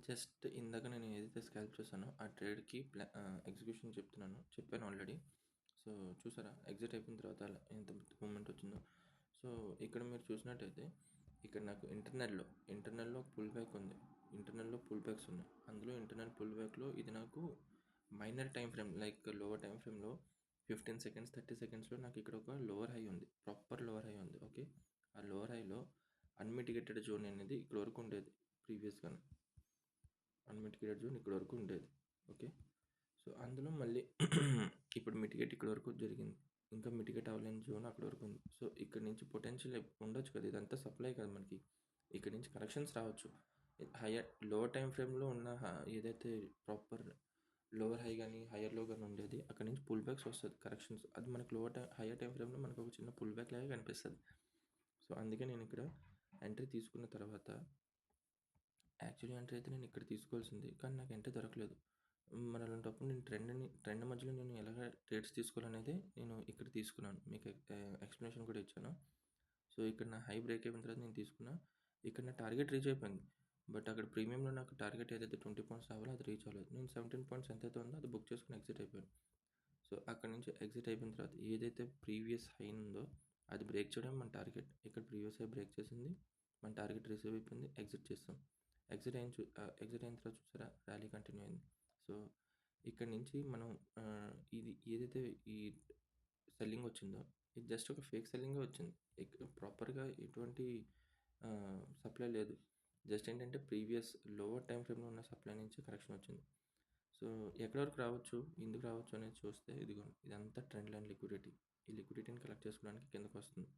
Just ఇందాక నేను ఏదైతే స్కాల్ప్ చేశానో ఆ ట్రేడ్‌కి ప్లా ఎగ్జిక్యూషన్ చెప్తున్నాను. చెప్పాను ఆల్రెడీ. సో, చూసారా? ఎగ్జిట్ అయిపోయిన తర్వాత అలా ఎంత మూమెంట్ వచ్చిందో. సో, ఇక్కడ మీరు చూసినట్టయితే ఇక్కడ నాకు ఇంటర్నల్‌లో, ఇంటర్నల్‌లో పుల్ బ్యాక్ ఉంది. ఇంటర్నల్‌లో పుల్ బ్యాక్స్ ఉన్నాయి. అందులో ఇంటర్నల్ పుల్ బ్యాక్‌లో ఇది నాకు minor time frame like lower time ఫ్రేమ్‌లో 15 సెకండ్స్, 30 సెకండ్స్‌లో నాకు ఇక్కడ ఒక లోవర్ హై ఉంది. ప్రాపర్ లోవర్ హై ఉంది. ఓకే. ఆ లోవర్ హైలో అన్‌మిటిగేటెడ్ జోన్ అనేది ఇక్కడ వరకు ఉండేది ప్రీవియస్‌గానే. అన్‌మిటిగేటెడ్ జోన్ ఇక్కడ వరకు ఉండేది. ఓకే. సో, అందులో మళ్ళీ ఇప్పుడు మిటిగేట్ ఇక్కడ వరకు జరిగింది. ఇంకా మిటిగేట్ అవ్వలేని జోన్ అక్కడ వరకు ఉంది. సో, ఇక్కడ నుంచి పొటెన్షియల్ ఉండొచ్చు కదా! ఇదంతా సప్లై కదా మనకి. ఇక్కడ నుంచి కరెక్షన్స్ రావచ్చు. హైయర్ లోవర్ టైం ఫ్రేమ్‌లో ఉన్న ఏదైతే ప్రాపర్ లోవర్ హై కానీ హైయర్లో గాని ఉండేది అక్కడ నుంచి పుల్ బ్యాక్స్ వస్తుంది కరెక్షన్స్. అది మనకు లోవర్ టైం హైయర్ టైం ఫ్రేమ్‌లో మనకు ఒక చిన్న పుల్ బ్యాక్ లాగా కనిపిస్తుంది సో, అందుకే నేను ఇక్కడ ఎంట్రీ తీసుకున్న తర్వాత యాక్చువల్లీ ఎంట్రీ అయితే నేను ఇక్కడ తీసుకోవాల్సింది. కానీ నాకు ఎంట్రీ దొరకలేదు. మరి అలాంటప్పుడు నేను ట్రెండ్‌ని ట్రెండ్ మధ్యలో నేను ఎలాగ ట్రేడ్స్ తీసుకోవాలనేది నేను ఇక్కడ తీసుకున్నాను. మీకు ఎక్స్ప్లెనేషన్ ఎక్స్‌ప్లనేషన్ కూడా ఇచ్చాను. సో, ఇక్కడ నా హై బ్రేక్ అయిపోయిన తర్వాత నేను తీసుకున్నా. ఇక్కడ నా టార్గెట్ రీచ్ అయిపోయింది. బట్ అక్కడ ప్రీమియంలో నాకు టార్గెట్ ఏదైతే 20 పాయింట్స్ రావాలో అది రీచ్ అవ్వలేదు. నేను 17 పాయింట్స్ ఎంతైతే ఉందో అది బుక్ చేసుకుని ఎగ్జిట్ అయిపోయాను. సో, అక్కడి నుంచి ఎగ్జిట్ అయిపోయిన తర్వాత ఏదైతే ప్రీవియస్ హై ఉందో అది బ్రేక్ చేయడం మన టార్గెట్. ఇక్కడ ప్రీవియస్ హై బ్రేక్ చేసింది. మన టార్గెట్ రిసీవ్ అయిపోయింది. ఎగ్జిట్ చేస్తాం ఎగ్జిట్ అయిన చు ఎగ్జిట్ అయిన తర్వాత చూసారా? ర్యాలీ కంటిన్యూ అయింది. సో, ఇక్కడ నుంచి మనం ఇది ఏదైతే ఈ సెల్లింగ్ వచ్చిందో ఇది జస్ట్ ఒక ఫేక్ సెల్లింగే వచ్చింది. ప్రాపర్‌గా ఎటువంటి సప్లై లేదు. జస్ట్ ఏంటంటే ప్రీవియస్ లోవర్ టైం ఫ్రేమ్‌లో ఉన్న సప్లై నుంచి కరెక్షన్ వచ్చింది. సో, ఎక్కడ వరకు రావచ్చు? ఎందుకు రావచ్చు అనేది చూస్తే ఇదిగో ఇదంతా ట్రెండ్ లైన్ లిక్విడిటీ. ఈ లిక్విడిటీని కలెక్ట్ చేసుకోవడానికి కిందకు వస్తుంది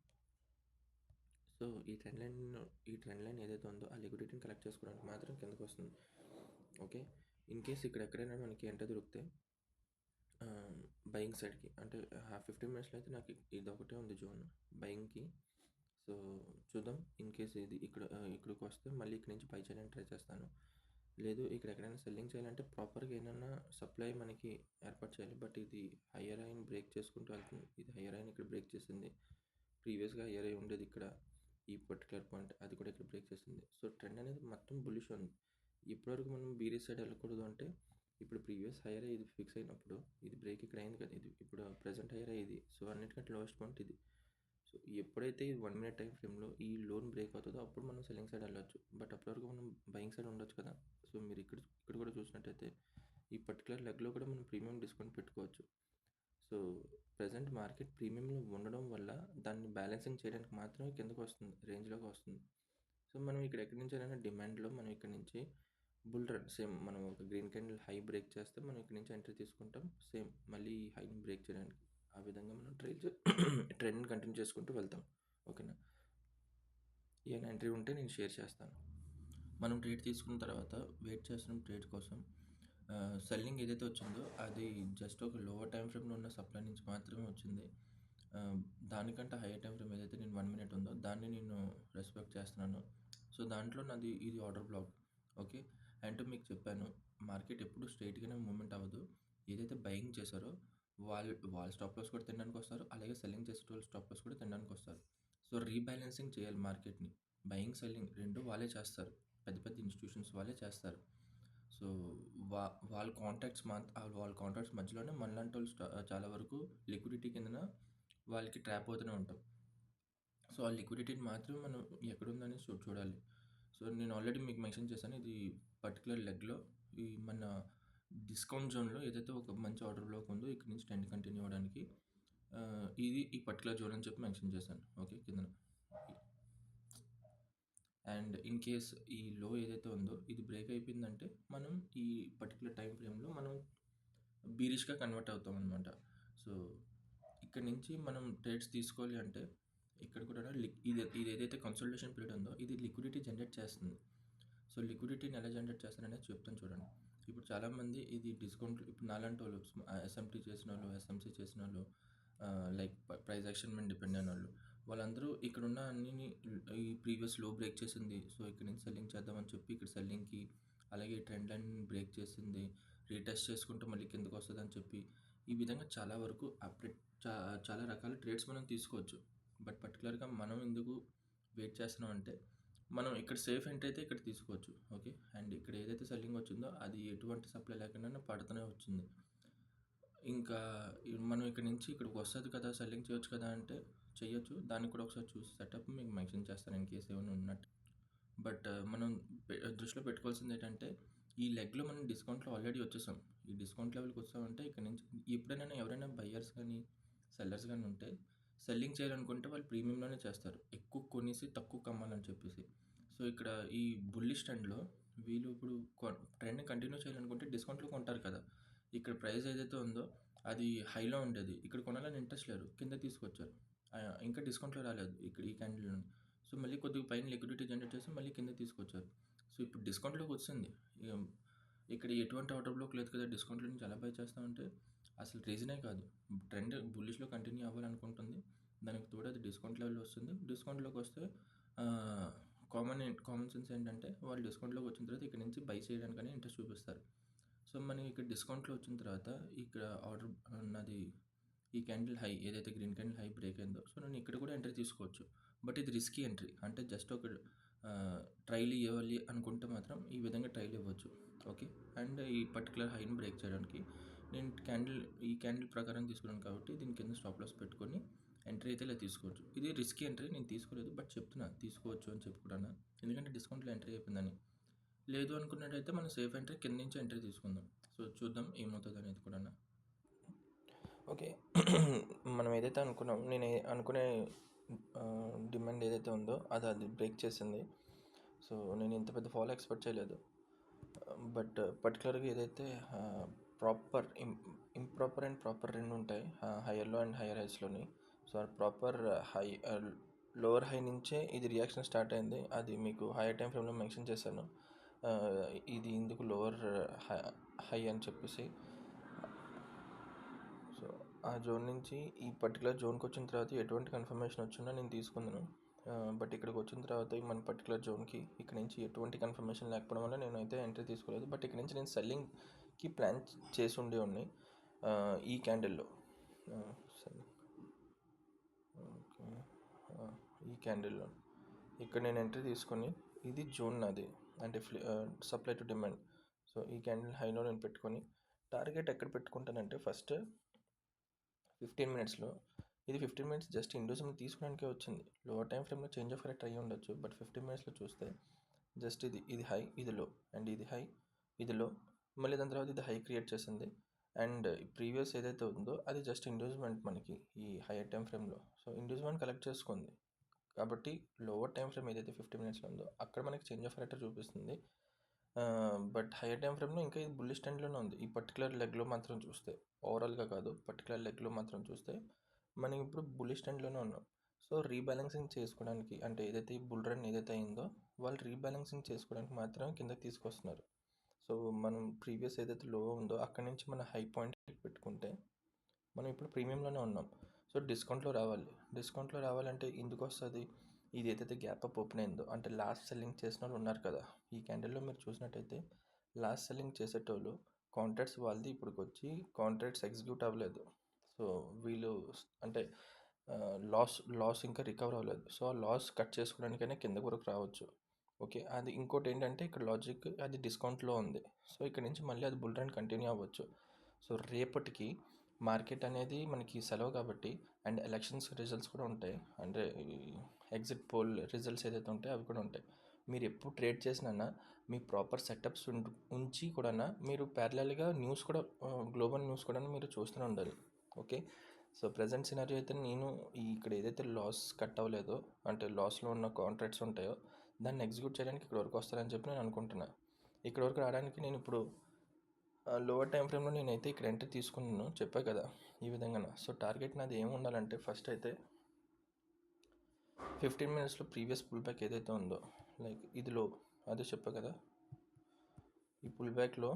సో, ఈ ట్రెండ్ లైన్ ఈ ట్రెండ్ లైన్ ఏదైతే ఉందో ఆ లిక్విడిటీని కలెక్ట్ చేసుకోవడానికి మాత్రం కిందకు వస్తుంది ఓకే. ఇన్ కేస్ ఇక్కడ ఎక్కడైనా మనకి ఎంటర్ దొరికితే బయింగ్ సైడ్‌కి అంటే హాఫ్ ఫిఫ్టీన్ మినిట్స్‌లో అయితే నాకు ఇది ఒకటే ఉంది జోన్ బయింగ్‌కి. సో, చూద్దాం. ఇన్ కేస్ ఇది ఇక్కడ ఇక్కడికి వస్తే మళ్ళీ ఇక్కడ నుంచి పై చేయడానికి ట్రై చేస్తాను. లేదు ఇక్కడ ఎక్కడైనా సెల్లింగ్ చేయాలంటే ప్రాపర్‌గా ఏదైనా సప్లై మనకి ఏర్పాటు చేయాలి. బట్ ఇది హయ్యర్ హైని బ్రేక్ చేసుకుంటూ వెళ్తుంది. ఇది హయ్యర్ హైని ఇక్కడ బ్రేక్ చేసింది. ప్రీవియస్‌గా హైయర్ అయి ఉండేది ఇక్కడ. ఈ పర్టికులర్ పాయింట్ అది కూడా ఇక్కడ బ్రేక్ చేస్తుంది సో, ట్రెండ్ అనేది మొత్తం బులిష్ ఉంది. ఇప్పటివరకు మనం బీరిష్ సైడ్ వెళ్ళకూడదు అంటే ఇప్పుడు ప్రీవియస్ హైయర్ ఇది ఫిక్స్ అయినప్పుడు ఇది బ్రేక్ ఇక్కడ అయింది కదా! ఇది ఇప్పుడు ప్రజెంట్ హైయర్ ఇది. సో, అన్నిటికంటే లోయెస్ట్ పాయింట్ ఇది. సో, ఎప్పుడైతే ఈ 1 మినిట్ టైం ఫ్రేమ్‌లో ఈ లోన్ బ్రేక్ అవుతుందో అప్పుడు మనం సెల్లింగ్ సైడ్ వెళ్ళొచ్చు. బట్ అప్పటి వరకు మనం బయింగ్ సైడ్ ఉండొచ్చు కదా! సో, మీరు ఇక్కడ ఇక్కడ కూడా చూసినట్టయితే ఈ పర్టికులర్ లెగ్‌లో కూడా మనం ప్రీమియం డిస్కౌంట్ పెట్టుకోవచ్చు. సో, ప్రజెంట్ మార్కెట్ ప్రీమియంలో ఉండడం వల్ల దాన్ని బ్యాలెన్సింగ్ చేయడానికి మాత్రమే కిందకొస్తుంది. రేంజ్‌లోకి వస్తుంది. సో, మనం ఇక్కడ ఎక్కడి నుంచి అయినా డిమాండ్‌లో మనం ఇక్కడ నుంచి బుల్ రన్ సేమ్ మనం ఒక గ్రీన్ క్యాండిల్ హై బ్రేక్ చేస్తే మనం ఇక్కడ నుంచి ఎంట్రీ తీసుకుంటాం. సేమ్ మళ్ళీ హైని బ్రేక్ చేయడానికి. ఆ విధంగా మనం ట్రైల్ ట్రెండ్‌ని కంటిన్యూ చేసుకుంటూ వెళ్తాం. ఓకేనా? ఏమైనా ఎంట్రీ ఉంటే నేను షేర్ చేస్తాను. మనం ట్రేడ్ తీసుకున్న తర్వాత వెయిట్ చేస్తున్నాం ట్రేడ్ కోసం. సెల్లింగ్ ఏదైతే వచ్చిందో అది జస్ట్ ఒక లోవర్ టైం ఫ్రేమ్‌లో ఉన్న సప్లై నుంచి మాత్రమే వచ్చింది. దానికంటే హైయర్ టైం ఫ్రేమ్ ఏదైతే నేను వన్ మినిట్ ఉందో దాన్ని నేను రెస్పెక్ట్ చేస్తున్నాను. సో, దాంట్లో నాది ఇది ఆర్డర్ బ్లాక్. ఓకే. అండ్ మీకు చెప్పాను మార్కెట్ ఎప్పుడు స్ట్రైట్గానే మూమెంట్ అవ్వదు. ఏదైతే బయింగ్ చేశారో వాళ్ళు వాళ్ళ స్టాప్ లాస్ కూడా తినడానికి వస్తారు. అలాగే సెల్లింగ్ చేసేటోళ్ళు స్టాప్ లాస్ కూడా తినడానికి వస్తారు. సో, రీబ్యాలెన్సింగ్ చేయాలి మార్కెట్‌ని. బయింగ్, సెల్లింగ్ రెండు వాళ్ళే చేస్తారు. పెద్ద పెద్ద ఇన్‌స్టిట్యూషన్స్ వాళ్ళే చేస్తారు. సో, వా వాళ్ళ కాంటాక్ట్స్ మాత్ వాళ్ళ కాంటాక్ట్స్ మధ్యలోనే మనలాంటి వాళ్ళు చాలా వరకు లిక్విడిటీ కిందన వాళ్ళకి ట్రాప్ అవుతూనే ఉంటాం. సో, ఆ లిక్విడిటీని మాత్రం మనం ఎక్కడుందని చూ చూడాలి. సో, నేను ఆల్రెడీ మీకు మెన్షన్ చేశాను. ఇది పర్టికులర్ లెగ్‌లో ఈ మన డిస్కౌంట్ జోన్‌లో ఏదైతే ఒక మంచి ఆర్డర్ బ్లాక్ ఉందో ఇక్కడి నుంచి ట్రెండ్ కంటిన్యూ అవ్వడానికి ఇది ఈ పర్టికులర్ జోన్ అని చెప్పి మెన్షన్ చేశాను. ఓకే. కిందన. అండ్ ఇన్ కేస్ ఈ లో ఏదైతే ఉందో ఇది బ్రేక్ అయిపోయిందంటే మనం ఈ పర్టికులర్ టైం ఫ్రేమ్‌లో మనం బీరిష్‌గా కన్వర్ట్ అవుతాం అనమాట సో, ఇక్కడ నుంచి మనం ట్రేడ్స్ తీసుకోవాలి అంటే ఇక్కడ కూడా లిక్ ఇది ఇది ఏదైతే కన్సల్టేషన్ పీరియడ్ ఉందో ఇది లిక్విడిటీ జనరేట్ చేస్తుంది. సో, లిక్విడిటీని ఎలా జనరేట్ చేస్తారనేది చెప్తాను చూడండి. ఇప్పుడు చాలామంది ఇది డిస్కౌంట్ ఇప్పుడు నాలాంటోళ్ళు వాళ్ళు ఎస్ఎంటీ చేసిన వాళ్ళు ఎస్ఎంసీ చేసిన వాళ్ళు లైక్ ప్రైస్ యాక్షన్ మీద డిపెండ్ అయిన వాళ్ళు వాళ్ళందరూ ఇక్కడున్న అన్ని ఈ ప్రీవియస్లో బ్రేక్ చేసింది. సో, ఇక్కడ నుంచి సెల్లింగ్ చేద్దామని చెప్పి ఇక్కడ సెల్లింగ్‌కి అలాగే ట్రెండ్ లైన్ బ్రేక్ చేసింది. రీటెస్ట్ చేసుకుంటూ మళ్ళీ కిందకు వస్తుంది అని చెప్పి ఈ విధంగా చాలా వరకు అప్డేట్ చాలా రకాల ట్రేడ్స్ మనం తీసుకోవచ్చు. బట్ పర్టికులర్గా మనం ఎందుకు వెయిట్ చేస్తున్నాం అంటే మనం ఇక్కడ సేఫ్ ఎంట్రీ అయితే ఇక్కడ తీసుకోవచ్చు. ఓకే. అండ్ ఇక్కడ ఏదైతే సెల్లింగ్ వచ్చిందో అది ఎటువంటి సప్లై లేకుండా పడుతూనే వచ్చింది ఇంకా మనం ఇక్కడ నుంచి ఇక్కడికి వస్తుంది కదా సెల్లింగ్ చేయొచ్చు కదా అంటే చేయొచ్చు. దాన్ని కూడా ఒకసారి చూసి సెటప్ మీకు మెన్షన్ చేస్తాను ఇన్ కేసు ఏమైనా ఉన్నట్టు. బట్ మనం దృష్టిలో పెట్టుకోవాల్సింది ఏంటంటే ఈ లెగ్లో మనం డిస్కౌంట్లో ఆల్రెడీ వచ్చేసాం. ఈ డిస్కౌంట్ లెవెల్కి వచ్చామంటే ఇక్కడ నుంచి ఎప్పుడైనా ఎవరైనా బయ్యర్స్ కానీ సెల్లర్స్ కానీ ఉంటే సెల్లింగ్ చేయాలనుకుంటే వాళ్ళు ప్రీమియంలోనే చేస్తారు. ఎక్కువ కొనేసి తక్కువ కమ్మాలని చెప్పేసి. సో ఇక్కడ ఈ బుల్లిష్ ట్రెండ్లో వీళ్ళు ఇప్పుడు ట్రెండ్ కంటిన్యూ చేయాలనుకుంటే డిస్కౌంట్లో కొంటారు కదా. ఇక్కడ ప్రైస్ ఏదైతే ఉందో అది హైలో ఉండేది. ఇక్కడ కొనాలని ఇంట్రెస్ట్ లేరు కింద తీసుకొచ్చారు. ఇంకా డిస్కౌంట్లో రాలేదు. ఇక్కడ ఈ క్యాండిల్ సో మళ్ళీ కొద్దిగా పైన లిక్విడిటీ జనరేట్ చేసి మళ్ళీ కింద తీసుకొచ్చారు. సో ఇప్పుడు డిస్కౌంట్లోకి వచ్చింది. ఇక్కడ ఎటువంటి ఆర్డర్ బ్లాక్ లేదు కదా డిస్కౌంట్లో నుంచి ఎలా బై చేస్తామంటే అసలు రీజనే కాదు. ట్రెండ్ బుల్లిష్లో కంటిన్యూ అవ్వాలనుకుంటుంది. దానికి తోడు అది డిస్కౌంట్ లెవెల్ వస్తుంది. డిస్కౌంట్లోకి వస్తే కామన్ కామన్ సెన్స్ ఏంటంటే వాళ్ళు డిస్కౌంట్లోకి వచ్చిన తర్వాత ఇక్కడ నుంచి బై చేయడానికని ఇంట్రెస్ట్ చూపిస్తారు. సో మనకి ఇక్కడ డిస్కౌంట్లో వచ్చిన తర్వాత ఇక్కడ ఆర్డర్ నాది ఈ క్యాండిల్ హై ఏదైతే గ్రీన్ క్యాండిల్ హై బ్రేక్ అయిందో సో నేను ఇక్కడ కూడా ఎంట్రీ తీసుకోవచ్చు. బట్ ఇది రిస్కీ ఎంట్రీ. అంటే జస్ట్ ఒక ట్రైల్ ఇవ్వాలి అనుకుంటే మాత్రం ఈ విధంగా ట్రైల్ ఇవ్వచ్చు. ఓకే? అండ్ ఈ పర్టికులర్ హైని బ్రేక్ చేయడానికి నేను క్యాండిల్ ఈ క్యాండిల్ ప్రకారం తీసుకున్నాను కాబట్టి దీని కింద స్టాప్ లాస్ పెట్టుకొని ఎంట్రీ అయితే ఇలా తీసుకోవచ్చు. ఇది రిస్కీ ఎంట్రీ నేను తీసుకోలేదు బట్ చెప్తున్నా తీసుకోవచ్చు అని చెప్పుకున్నాను ఎందుకంటే డిస్కౌంట్లో ఎంట్రీ అయిపోయిందని. లేదు అనుకున్నట్టయితే మనం సేఫ్ ఎంట్రీ కింద నుంచి ఎంట్రీ తీసుకుందాం. సో చూద్దాం ఏమవుతుంది అనేది కూడా ఓకే. మనం ఏదైతే అనుకున్నాం నేను అనుకునే డిమాండ్ ఏదైతే ఉందో అది అది బ్రేక్ చేసింది. సో నేను ఇంత పెద్ద ఫాలో ఎక్స్పెక్ట్ చేయలేదు. బట్ పర్టికులర్గా ఏదైతే ప్రాపర్ ఇం ఇంప్రాపర్ అండ్ ప్రాపర్ రెండు ఉంటాయి హయ్యర్లో and higher హైస్లోని so proper high lower high నుంచే ఇది రియాక్షన్ స్టార్ట్ అయింది. అది మీకు హైయర్ టైం ఫ్రేమ్లో మెన్షన్ చేశాను. ఇది ఇందుకు లోవర్ హై అని చెప్పేసి ఆ జోన్ నుంచి ఈ పర్టికులర్ జోన్కి వచ్చిన తర్వాత ఎటువంటి కన్ఫర్మేషన్ వచ్చినా నేను తీసుకున్నాను బట్ ఇక్కడికి వచ్చిన తర్వాత మన పర్టికులర్ జోన్కి ఇక్కడ నుంచి ఎటువంటి కన్ఫర్మేషన్ లేకపోవడం వల్ల నేను అయితే ఎంట్రీ తీసుకోలేదు. బట్ ఇక్కడ నుంచి నేను సెల్లింగ్కి ప్లాన్ చేసి ఉండే ఉన్నాయి ఈ క్యాండిల్లో సరే ఓకే ఈ క్యాండిల్లో ఇక్కడ నేను ఎంట్రీ తీసుకొని ఇది జోన్ నాది అంటే flip supply to demand. So ఈ క్యాండిల్ హైలో నేను పెట్టుకొని టార్గెట్ ఎక్కడ పెట్టుకుంటానంటే ఫస్ట్ ఫిఫ్టీన్ మినిట్స్లో. ఇది ఫిఫ్టీన్ మినిట్స్ జస్ట్ ఇండివిజువల్ తీసుకోవడానికే వచ్చింది. లోవర్ టైం ఫ్రేమ్లో చేంజ్ ఆఫ్ కరెక్ట్ అయ్యి ఉండొచ్చు బట్ ఫిఫ్టీన్ మినిట్స్లో చూస్తే జస్ట్ ఇది ఇది హై ఇది లో అండ్ ఇది హై ఇది లో. మళ్ళీ దాని తర్వాత ఇది హై క్రియేట్ చేసింది. అండ్ ప్రీవియస్ ఏదైతే ఉందో అది జస్ట్ ఇండ్యూస్మెంట్ మనకి ఈ హైయర్ టైం ఫ్రేమ్లో. సో ఇండ్యూస్మెంట్ కలెక్ట్ చేసుకుంది. కాబట్టి లోవర్ టైం ఫ్రేమ్ ఏదైతే ఫిఫ్టీ మినిట్స్లో ఉందో అక్కడ మనకి చేంజ్ ఆఫ్ కరెక్ట్ చూపిస్తుంది. బట్ హైయర్ టైం ఫ్రేమ్లో ఇంకా ఇది బుల్లిష్ ట్రెండ్లోనే ఉంది. ఈ పర్టికులర్ లెగ్లో మాత్రం చూస్తే ఓవరాల్గా కాదు పర్టికులర్ లెగ్లో మాత్రం చూస్తే మనం ఇప్పుడు బుల్లిష్ ట్రెండ్లోనే ఉన్నాం. సో రీబ్యాలెన్సింగ్ చేసుకోవడానికి అంటే ఏదైతే ఈ బుల్ రన్ ఏదైతే అయిందో వాళ్ళు రీబ్యాలెన్సింగ్ చేసుకోవడానికి మాత్రం కింద తీసుకొస్తున్నారు. సో మనం ప్రీవియస్ ఏదైతే లో ఉందో అక్కడి నుంచి మన హై పాయింట్ పెట్టుకుంటే మనం ఇప్పుడు ప్రీమియంలోనే ఉన్నాం. సో డిస్కౌంట్లో రావాలి. డిస్కౌంట్లో రావాలంటే ఎందుకు వస్తుంది? ఇది ఏదైతే గ్యాప్ అప్ ఓపెన్ అయిందో అంటే లాస్ట్ సెల్లింగ్ చేసిన వాళ్ళు ఉన్నారు కదా ఈ క్యాండిల్లో మీరు చూసినట్టయితే లాస్ట్ సెల్లింగ్ చేసేటోళ్ళు కాంట్రాక్ట్స్ వాళ్ళది ఇప్పటికి వచ్చి కాంట్రాక్ట్స్ ఎగ్జిక్యూట్ అవ్వలేదు. సో వీళ్ళు అంటే లాస్ లాస్ ఇంకా రికవర్ అవ్వలేదు. సో ఆ లాస్ కట్ చేసుకోవడానికైనా కింద వరకు రావచ్చు. ఓకే అది ఇంకోటి ఏంటంటే ఇక్కడ లాజిక్ అది డిస్కౌంట్లో ఉంది. సో ఇక్కడ నుంచి మళ్ళీ అది బుల్ రన్ కంటిన్యూ అవ్వచ్చు. సో రేపటికి మార్కెట్ అనేది మనకి సెలవు కాబట్టి అండ్ ఎలక్షన్స్ రిజల్ట్స్ కూడా ఉంటాయి. అంటే ఎగ్జిట్ పోల్ రిజల్ట్స్ ఏదైతే ఉంటాయో అవి కూడా ఉంటాయి. మీరు ఎప్పుడు ట్రేడ్ చేసినా మీ ప్రాపర్ సెటప్స్ ఉంచి కూడా మీరు ప్యారలల్గా న్యూస్ కూడా గ్లోబల్ న్యూస్ కూడా మీరు చూస్తూనే ఉండాలి. ఓకే? సో ప్రజెంట్ సినారియో అయితే నేను ఇక్కడ ఏదైతే లాస్ కట్ అవ్వలేదో అంటే లాస్లో ఉన్న కాంట్రాక్ట్స్ ఉంటాయో దాన్ని ఎగ్జిక్యూట్ చేయడానికి ఇక్కడ వరకు వస్తారని చెప్పి నేను అనుకుంటున్నా. ఇక్కడ వరకు రావడానికి నేను ఇప్పుడు లోవర్ టైం ఫ్రేమ్లో నేనైతే ఇక్కడ ఎంట్రీ తీసుకున్నాను చెప్పా కదా ఈ విధంగా సో టార్గెట్ నాది ఏమి ఉండాలంటే ఫస్ట్ అయితే ఫిఫ్టీన్ మినిట్స్లో ప్రీవియస్ పుల్ బ్యాక్ ఏదైతే ఉందో లైక్ ఇది లో అదే చెప్పా కదా? ఈ పుల్ బ్యాక్లో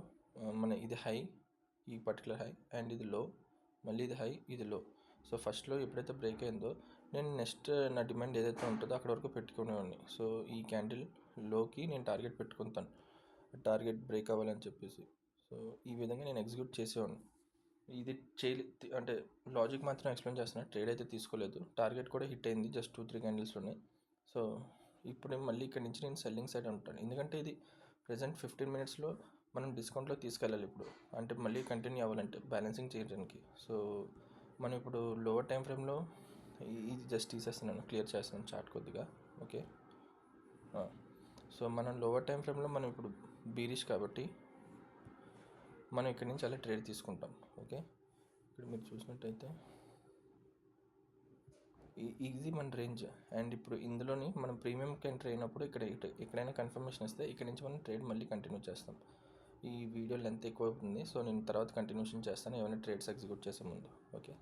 మన ఇది హై ఈ పర్టికులర్ హై అండ్ ఇది లో మళ్ళీ ఇది హై ఇది లో సో ఫస్ట్లో ఎప్పుడైతే బ్రేక్ అయిందో నేను నెక్స్ట్ నా డిమాండ్ ఏదైతే ఉంటుందో అక్కడ వరకు పెట్టుకునేవాడిని. సో ఈ క్యాండిల్లోకి నేను టార్గెట్ పెట్టుకుంటాను. టార్గెట్ బ్రేక్ అవ్వాలని చెప్పేసి. సో ఈ విధంగా నేను ఎగ్జిక్యూట్ చేసేవాడిని. ఇది చేయలే అంటే లాజిక్ మాత్రం ఎక్స్ప్లెయిన్ చేస్తున్నా ట్రేడ్ అయితే తీసుకోలేదు. టార్గెట్ కూడా హిట్ అయింది జస్ట్ టూ త్రీ క్యాండిల్స్లోనే సో ఇప్పుడు మళ్ళీ ఇక్కడ నుంచి నేను సెల్లింగ్ సైడ్ ఉంటాను ఎందుకంటే ఇది ప్రజెంట్ ఫిఫ్టీన్ మినిట్స్లో మనం డిస్కౌంట్లో తీసుకెళ్ళాలి ఇప్పుడు. అంటే మళ్ళీ కంటిన్యూ అవ్వాలంటే బ్యాలెన్సింగ్ చేయడానికి. సో మనం ఇప్పుడు లోవర్ టైం ఫ్రేమ్లో ఇది జస్ట్ తీసేస్తున్నాను క్లియర్ చేస్తున్నాను చార్ట్ కొద్దిగా. Okay so ah. మనం లోవర్ టైం ఫ్రేమ్లో మనం ఇప్పుడు బీరిష్ కాబట్టి మనం ఇక్కడి నుంచి అలా ట్రేడ్ తీసుకుంటాం ఓకే? ఇక్కడ మీరు చూసినట్టయితే ఈ- మన రేంజ్. అండ్ ఇప్పుడు ఇందులోని మనం ప్రీమియంకి ఎంటర్ అయినప్పుడు ఇక్కడ ఎక్కడైనా కన్ఫర్మేషన్ ఇస్తే ఇక్కడ నుంచి మనం ట్రేడ్ మళ్ళీ కంటిన్యూ చేస్తాం. ఈ వీడియో లెంత్ ఎక్కువ అవుతుంది సో నేను తర్వాత కంటిన్యూషన్ చేస్తాను ఏమైనా ట్రేడ్స్ ఎగ్జిక్యూట్ చేసే ముందు ఓకే?